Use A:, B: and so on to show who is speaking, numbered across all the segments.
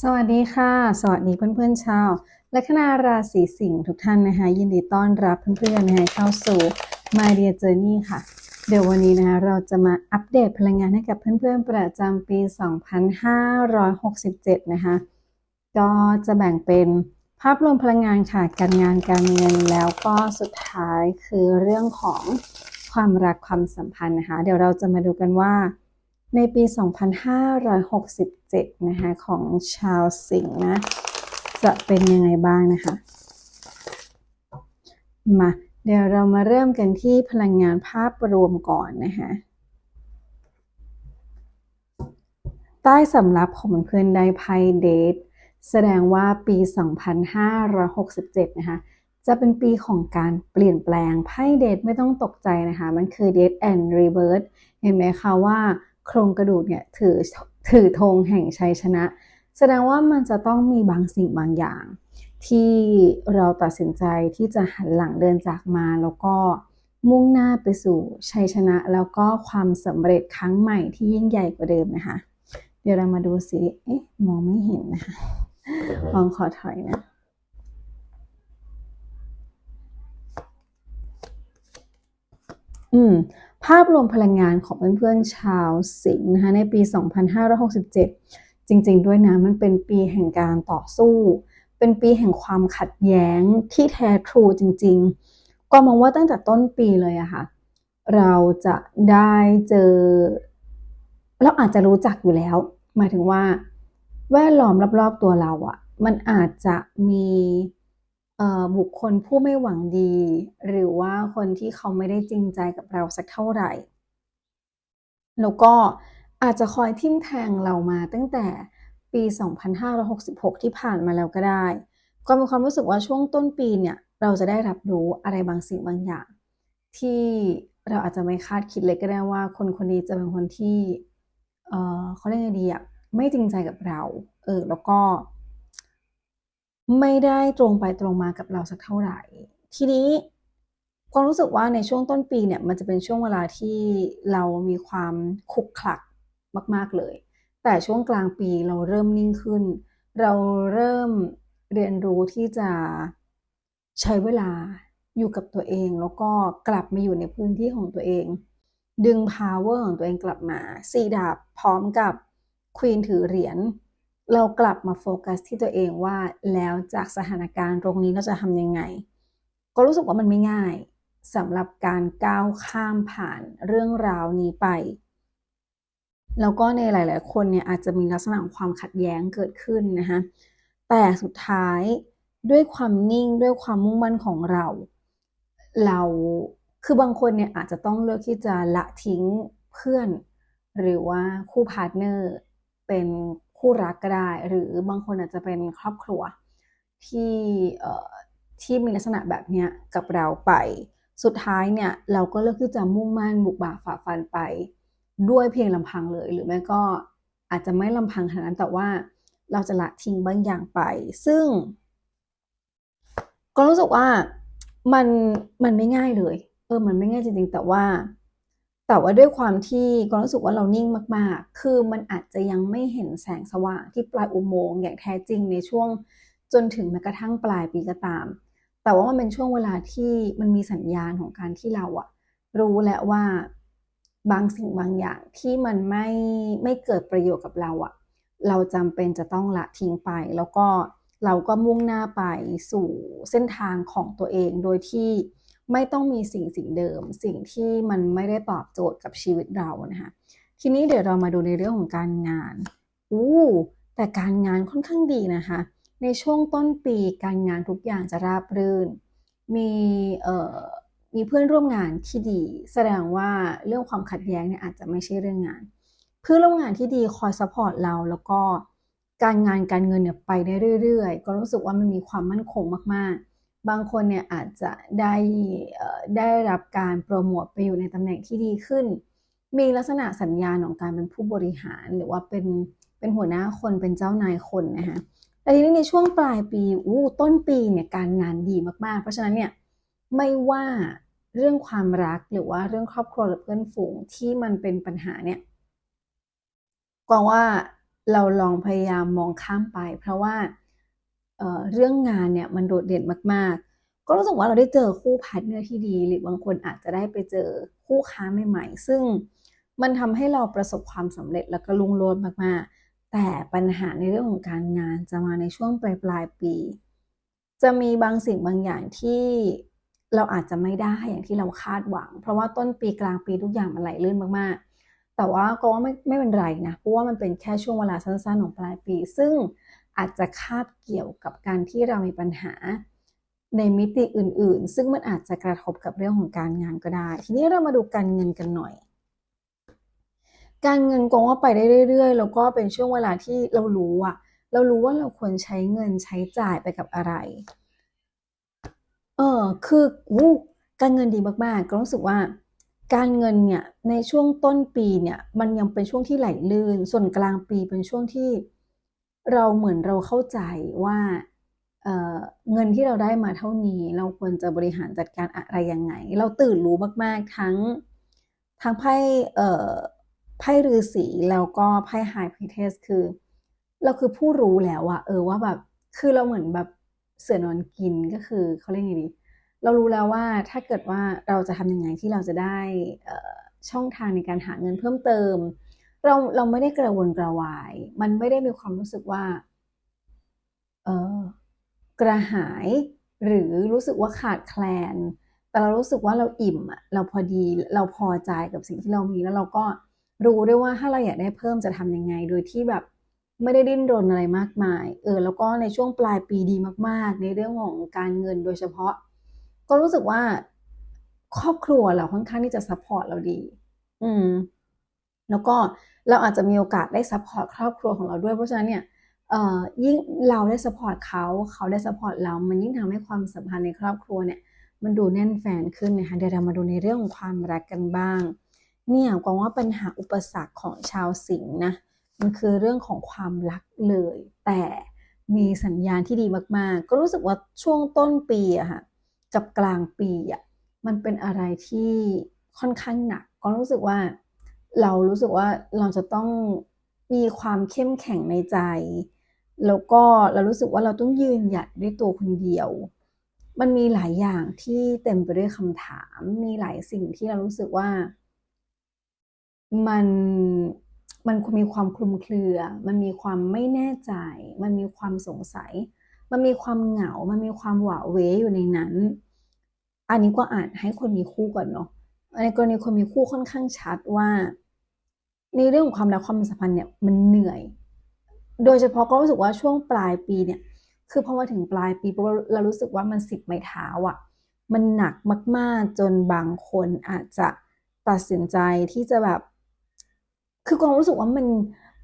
A: สวัสดีค่ะ สวัสดีเพื่อนๆชาวลัคนาราศีสิงห์ทุกท่านนะคะ ยินดีต้อนรับเพื่อนๆนะคะเข้าสู่ My Dear Journey ค่ะ เดี๋ยววันนี้นะคะเราจะมาอัปเดตพลังงานให้กับเพื่อนๆ ประจำปี 2567 นะคะ ก็จะแบ่งเป็นภาพรวมพลังงานค่ะ การงานการเงินแล้วก็สุดท้ายคือเรื่องของความรักความสัมพันธ์นะคะ เดี๋ยวเราจะมาดูกันว่า ในปี 2567 นะคะ ของชาวสิงห์นะ จะเป็นยังไงบ้างนะคะ มาเดี๋ยวเรามาเริ่มกันที่พลังงานภาพรวมก่อนนะคะใต้สำรับของเพื่อนได้ไพ่เดทแสดงว่าปี 2567 นะคะ จะเป็นปีของการเปลี่ยนแปลงไพ่เดทไม่ต้องตกใจนะคะ มันคือ Death and Rebirth เห็นไหมคะว่า โครงกระดูกเนี่ยถือถือธงแห่งชัยชนะ แสดงว่ามันจะต้องมีบางสิ่งบางอย่าง ที่เราตัดสินใจที่จะหันหลังเดินจากมาแล้วก็มุ่งหน้าไปสู่ชัยชนะ แล้วก็ความสำเร็จครั้งใหม่ที่ยิ่งใหญ่กว่าเดิมนะคะ เดี๋ยวเรามาดูสิเอ๊ะมองไม่เห็นนะคะลองขอถอยนะอืม ภาพรวมพลังงานของเพื่อนๆชาวสิงห์นะคะในปี 2567 จริงๆ ด้วยนะมันเป็นปีแห่งการต่อสู้ เป็นปีแห่งความขัดแย้งที่แท้ทรูจริงๆ ก็มองว่าตั้งแต่ต้นปีเลยอะค่ะ เราจะได้เจอ เราอาจจะรู้จักอยู่แล้ว หมายถึงว่า แวดล้อมรอบๆตัวเราอะมันอาจจะมี บุคคลผู้ไม่หวังดี หรือว่าคนที่เขาไม่ได้จริงใจกับเราสักเท่าไหร่ แล้วก็อาจจะคอยทิ่มแทงเรามาตั้งแต่ปี 2566 ที่ผ่านมาแล้วก็ได้ ก็มีความรู้สึกว่าช่วงต้นปีเนี่ย เราจะได้รับรู้อะไรบางสิ่งบางอย่าง ที่เราอาจจะไม่คาดคิดเลยก็ได้ว่าคนคนนี้จะเป็นคนที่ เออเขาเรียกไงดีอะไม่จริงใจกับเรา เออ แล้วก็ ไม่ได้ตรงไปตรงมากับเราสักเท่าไหร่ ทีนี้ความรู้สึกว่าในช่วงต้นปีเนี่ยมันจะเป็นช่วงเวลาที่เรามีความขุกขลักมาก ๆเลย แต่ช่วงกลางปีเราเริ่มนิ่งขึ้น เราเริ่มเรียนรู้ที่จะใช้เวลาอยู่กับตัวเอง แล้วก็กลับมาอยู่ในพื้นที่ของตัวเอง ดึง power ของตัวเองกลับมาสี่ดาบพร้อมกับควีนถือเหรียญ เรากลับมาโฟกัสที่ตัวเองว่าแล้วจากสถานการณ์ตรงนี้เราจะทำยังไง ก็รู้สึกว่ามันไม่ง่ายสำหรับการก้าวข้ามผ่านเรื่องราวนี้ไป แล้วก็ในหลาย ๆ คนเนี่ยอาจจะมีลักษณะของความขัดแย้งเกิดขึ้นนะคะแต่สุดท้ายด้วยความนิ่งด้วยความมุ่งมั่นของเรา เราคือบางคนเนี่ยอาจจะต้องเลือกที่จะละทิ้งเพื่อน หรือว่าคู่พาร์ทเนอร์เป็น คู่รักก็ได้ หรือบางคนอาจจะเป็นครอบครัวที่ที่มีลักษณะแบบนี้กับเราไป สุดท้ายเนี่ยเราก็เลือกที่จะมุ่งมั่นบุกบ่าฝ่าฟันไป ด้วยเพียงลำพังเลย หรือไม่ก็อาจจะไม่ลำพังขนาดนั้นแต่ว่าเราจะละทิ้งบางอย่างไป ซึ่ง ก็รู้สึกว่ามันมันไม่ง่ายเลย เออมันไม่ง่ายจริงๆแต่ว่า แต่ว่าด้วยความที่ก็รู้สึกว่าเรานิ่งมาก ๆ คือมันอาจจะยังไม่เห็นแสงสว่างที่ปลายอุโมงค์อย่างแท้จริงในช่วงจนถึงแม้กระทั่งปลายปีก็ตาม แต่ว่ามันเป็นช่วงเวลาที่มันมีสัญญาณของการที่เราอะรู้แล้วว่าบางสิ่งบางอย่างที่มันไม่ไม่เกิดประโยชน์กับเราอะเราจำเป็นจะต้องละทิ้งไป แล้วก็เราก็มุ่งหน้าไปสู่เส้นทางของตัวเองโดยที่ ไม่ต้องมีสิ่งสิ่งเดิม สิ่งที่มันไม่ได้ตอบโจทย์กับชีวิตเรานะคะทีนี้เดี๋ยวเรามาดูในเรื่องของการงานอู้แต่การงานค่อนข้างดีนะคะ ในช่วงต้นปีการงานทุกอย่างจะราบรื่น มีเอ่อมีเพื่อนร่วมงานที่ดี แสดงว่าเรื่องความขัดแย้งเนี่ยอาจจะไม่ใช่เรื่องงาน เพื่อนร่วมงานที่ดีคอยซัพพอร์ตเราแล้วก็การงานการเงินเนี่ยไปได้เรื่อยๆ ก็รู้สึกว่ามันมีความมั่นคงมากๆ บางคนเนี่ยอาจจะได้ได้รับการโปรโมทไปอยู่ในตำแหน่งที่ดีขึ้น มีลักษณะสัญญาณของการเป็นผู้บริหารหรือว่าเป็นเป็นหัวหน้าคนเป็นเจ้านายคนนะคะแต่ทีนี้ในช่วงปลายปีอู้ต้นปีเนี่ยการงานดีมากๆ เพราะฉะนั้นเนี่ยไม่ว่าเรื่องความรักหรือว่าเรื่องครอบครัวหรือเพื่อนฝูงที่มันเป็นปัญหาเนี่ยกว่าว่าเราลองพยายามมองข้ามไป เพราะว่า เเรื่องงานเนี่ยมันโดดเด่นมากๆ ก็รู้สึกว่าเราได้เจอคู่พาร์ตเนอร์ที่ดี หรือบางคนอาจจะได้ไปเจอคู่ค้าใหม่ๆ ซึ่งมันทำให้เราประสบความสำเร็จแล้วก็รุ่งโรจน์มากๆ แต่ปัญหาในเรื่องของการงานจะมาในช่วงปลายๆปี จะมีบางสิ่งบางอย่างที่เราอาจจะไม่ได้อย่างที่เราคาดหวัง เพราะว่าต้นปีกลางปีทุกอย่างมันไหลลื่นมากๆ แต่ว่าก็ว่าไม่ไม่เป็นไรนะเพราะว่ามันเป็นแค่ช่วงเวลาสั้นๆของปลายปี ซึ่ง อาจจะคาบเกี่ยวกับการที่เรามีปัญหาในมิติอื่น ๆ ซึ่งมันอาจจะกระทบกับเรื่องของการงานก็ได้ ทีนี้เรามาดูการเงินกันหน่อย การเงินกองว่าไปได้เรื่อย ๆ แล้วก็เป็นช่วงเวลาที่เรารู้อะเรารู้ว่าเราควรใช้เงินใช้จ่ายไปกับอะไร เออคืออู้การเงินดีมากๆ ก็รู้สึกว่า การเงินเนี่ยในช่วงต้นปีเนี่ยมันยังเป็นช่วงที่ไหลลื่น ส่วนกลางปีเป็นช่วงที่ เราเหมือนเราเข้าใจว่าเเงินที่เราได้มาเท่านี้ เราควรจะบริหารจัดการอะไรยังไง เราตื่นรู้มาก ๆ ทั้งทั้งไพ่ไพ่ฤาษีแล้วก็ไพ่ไฮพรีเทสคือ เราคือผู้รู้แล้วอะเออว่าแบบคือเราเหมือนแบบเสือนอนกินก็คือเขาเรียกไงดี เรารู้แล้วว่าถ้าเกิดว่าเราจะทำยังไงที่เราจะได้ช่องทางในการหาเงินเพิ่มเติม เราเราไม่ได้กระวนกระวาย มันไม่ได้มีความรู้สึกว่า เออกระหายหรือรู้สึกว่าขาดแคลน แต่เรารู้สึกว่าเราอิ่มอะเราพอดีเราพอใจกับสิ่งที่เรามีแล้วเราก็รู้ด้วยว่าถ้าเราอยากได้เพิ่มจะทำยังไง โดยที่แบบไม่ได้ดิ้นรนอะไรมากมาย เออ แล้วก็ในช่วงปลายปีดีมาก ๆ ในเรื่องของการเงินโดยเฉพาะ ก็รู้สึกว่าครอบครัวเราค่อนข้างที่จะซัพพอร์ตเราดี อืม แล้วก็ เราอาจจะมีโอกาสได้ซัพพอร์ตครอบครัวของเราด้วย เพราะฉะนั้นเนี่ยยิ่งเราได้ซัพพอร์ตเขาเขาได้ซัพพอร์ตเรา มันยิ่งทำให้ความสัมพันธ์ในครอบครัวเนี่ยมันดูแน่นแฟนขึ้นนะคะเดี๋ยวเรามาดูในเรื่องของความรักกันบ้าง เนี่ยกวางว่าปัญหาอุปสรรคของชาวสิงห์นะมันคือเรื่องของความรักเลย แต่มีสัญญาณที่ดีมากๆ ก็รู้สึกว่าช่วงต้นปีอะค่ะกับกลางปีอะมันเป็นอะไรที่ค่อนข้างหนัก ก็รู้สึกว่า เรารู้สึกว่าเราจะต้องมีความเข้มแข็งในใจ แล้วก็เรารู้สึกว่าเราต้องยืนหยัดด้วยตัวคนเดียว มันมีหลายอย่างที่เต็มไปด้วยคำถาม มีหลายสิ่งที่เรารู้สึกว่า มันมันมีความคลุมเครือ มันมีความไม่แน่ใจ มันมีความสงสัย มันมีความเหงา มันมีความหวาเวอยู่ในนั้น อันนี้ก็อ่านให้คนมีคู่ก่อนเนาะในกรณีคนมีคู่ค่อนข้างชัดว่า ในเรื่องของความรักความสัมพันธ์เนี่ยมันเหนื่อย โดยเฉพาะก็รู้สึกว่าช่วงปลายปีเนี่ย คือพอมาถึงปลายปีปุ๊บเราเรารู้สึกว่ามันสิบไม้เท้าอะ มันหนักมาก ๆ จนบางคนอาจจะตัดสินใจที่จะแบบ คือความรู้สึกว่ามัน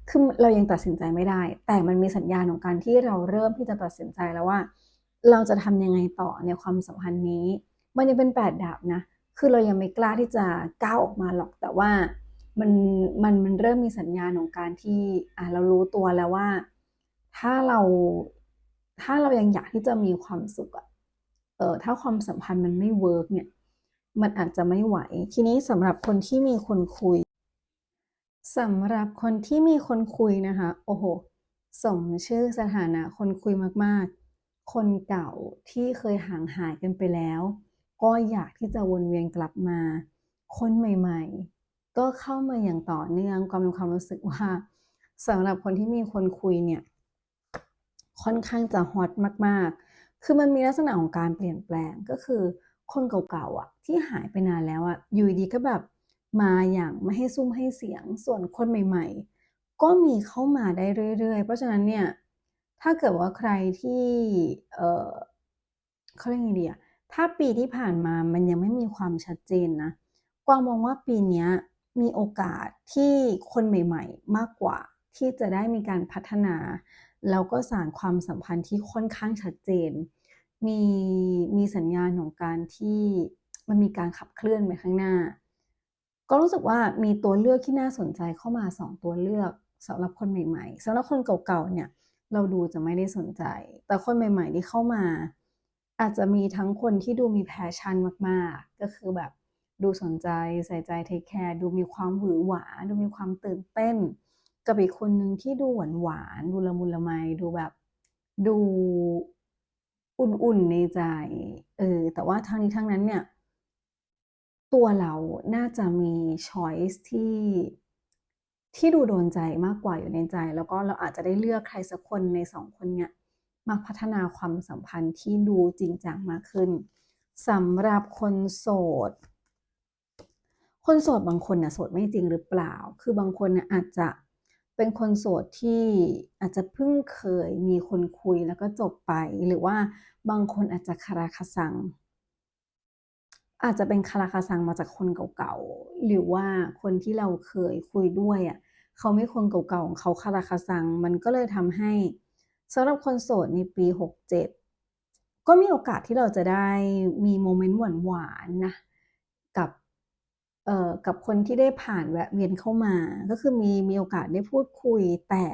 A: คือเรายังตัดสินใจไม่ได้ แต่มันมีสัญญาณของการที่เราเริ่มที่จะตัดสินใจแล้วว่า เราจะทำยังไงต่อในความสัมพันธ์นี้ มันยังเป็นแปดดาบนะ คือเรายังไม่กล้าที่จะก้าวออกมาหรอกแต่ว่า มันมันมันเริ่มมีสัญญาณของการที่อะเรารู้ตัวแล้วว่า ถ้าเราถ้าเรายังอยากที่จะมีความสุขอะเออถ้าความสัมพันธ์มันไม่เวิร์กเนี่ย มันอาจจะไม่ไหว ทีนี้สำหรับคนที่มีคนคุยสำหรับคนที่มีคนคุยนะคะ โอ้โหสมชื่อสถานะคนคุยมากๆ คนเก่าที่เคยห่างหายกันไปแล้ว ก็อยากที่จะวนเวียนกลับมา คนใหม่ ๆ ก็เข้ามาอย่างต่อเนื่องก็มีความรู้สึกว่าสำหรับคนที่มีคนคุยเนี่ยค่อนข้างจะฮอตมากๆ คือมันมีลักษณะของการเปลี่ยนแปลงก็คือคนเก่าๆอะที่หายไปนานแล้วอะอยู่ดีก็แบบมาอย่างไม่ให้ซุ่มให้เสียง ส่วนคนใหม่ๆ ก็มีเข้ามาได้เรื่อยๆ เพราะฉะนั้นเนี่ยถ้าเกิดว่าใครที่เออเขาเรียกไงดีอะถ้าปีที่ผ่านมามันยังไม่มีความชัดเจนนะกวางมองว่าปีนี้ มีโอกาสที่คนใหม่ ๆ มากกว่าที่จะได้มีการพัฒนา แล้วก็สานความสัมพันธ์ที่ค่อนข้างชัดเจน มีมีสัญญาณของการที่มันมีการขับเคลื่อนไปข้างหน้า ก็รู้สึกว่ามีตัวเลือกที่น่าสนใจเข้ามาสองตัวเลือกสำหรับคนใหม่ๆสำหรับคนเก่าๆเนี่ยเราดูจะไม่ได้สนใจ แต่คนใหม่ ๆ ที่เข้ามา อาจจะมีทั้งคนที่ดูมีแพชชั่นมากๆ ก็คือแบบ ดูสนใจใส่ใจเทคแคร์ดูมีความหวือหวา ดูมีความตื่นเต้น กับอีกคนหนึ่งที่ดูหวานๆดูละมุนละไมดูแบบ ดูอุ่นๆในใจเออแต่ว่าทั้งนี้ทั้งนั้นเนี่ย ตัวเราน่าจะมีช้อยซ์ที่ที่ดูโดนใจมากกว่าอยู่ในใจ แล้วก็เราอาจจะได้เลือกใครสักคนใน2คนเนี่ยมาพัฒนาความสัมพันธ์ที่ดูจริงจังมากขึ้นสำหรับคนโสด คนโสดบางคนน่ะโสดไม่จริงหรือเปล่า คือบางคนน่ะอาจจะเป็นคนโสดที่อาจจะเพิ่งเคยมีคนคุยแล้วก็จบไป หรือว่าบางคนอาจจะคาราคาซัง อาจจะเป็นคาราคาซังมาจากคนเก่าๆ หรือว่าคนที่เราเคยคุยด้วยอะเขาไมีคนเก่าๆของเขาคาราคาซัง มันก็เลยทำให้สำหรับคนโสดในปี 67 ก็มีโอกาสที่เราจะได้มีโมเมนต์หวานๆนะกับ กับคนที่ได้ผ่านแวะเวียนเข้ามา ก็คือมีมีโอกาสได้พูดคุย แต่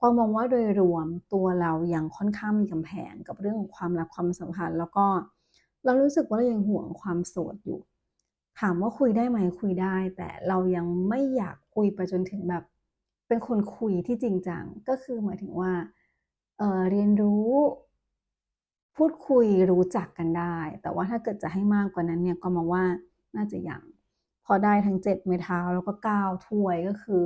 A: กวางมองว่าโดยรวมตัวเรายังค่อนข้างมีกำแพงกับเรื่องของความรักความสัมพันธ์ แล้วก็เรารู้สึกว่าเรายังห่วงความโสดอยู่ ถามว่าคุยได้ไหมคุยได้ แต่เรายังไม่อยากคุยไปจนถึงแบบ เป็นคนคุยที่จริงจังก็คือหมายถึงว่าเเรียนรู้ พูดคุยรู้จักกันได้ แต่ว่าถ้าเกิดจะให้มากกว่านั้นเนี่ยก็มองว่าน่าจะยัง พอได้ทั้ง7ไม้เท้าแล้วก็ 9 ถ้วยก็คือ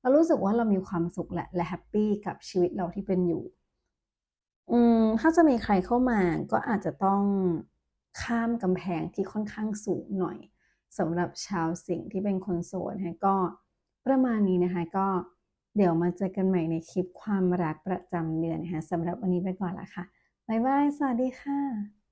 A: เรารู้สึกว่าเรามีความสุขแหละและแฮปปี้กับชีวิตเราที่เป็นอยู่ อืมถ้าจะมีใครเข้ามาก็อาจจะต้องข้ามกำแพงที่ค่อนข้างสูงหน่อยสำหรับชาวสิงห์ที่เป็นคนโสดนะก็ประมาณนี้นะคะก็เดี๋ยวมาเจอกันใหม่ในคลิปความรักประจำเดือนนะคะสำหรับวันนี้ไปก่อนล้วค่ะ บ๊ายบาย สวัสดีค่ะ